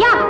या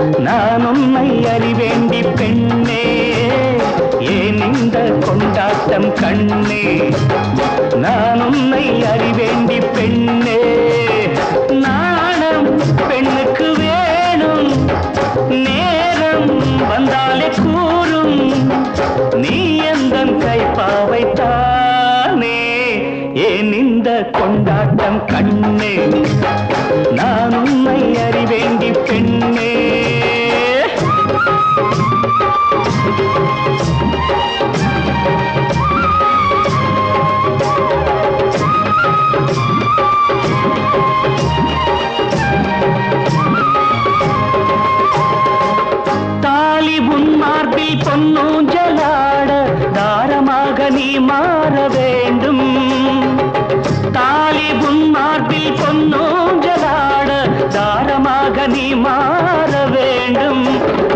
நான் உன்னை அறிவேண்டி பெண்ணே. ஏன் இந்த கொண்டாட்டம் கண்ணே? நான் உன்னை அறிவேண்டி பெண்ணே. நாணம் பெண்ணுக்கு வேணும். நேரம் வந்தாலே கூறும். நீ எந்த கைப்பாவைத்தானே ஏன் இந்த கொண்டாட்டம் கண்ணே?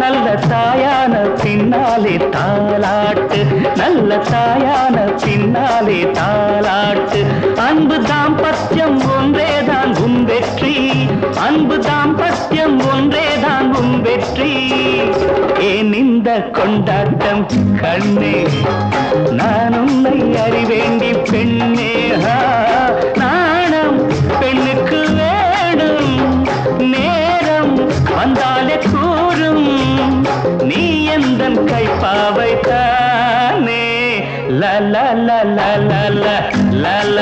நல்ல தாயான பின்னாலே தாளாட்டு நல்ல தாயான பின்னாலே தாளாட்டு. அன்பு தாம்பத்தியம் ஒன்றேதான் உன் வெற்றி. அன்பு தாம்பத்தியம் ஒன்றேதான் உன் வெற்றி. ஏன் இந்த கொண்டாட்டம் கண்ணே? நான் உன்னை அறிவேண்டி பெண்ணே. கைப்பாவை தானே ல ல ல ல ல ல ல.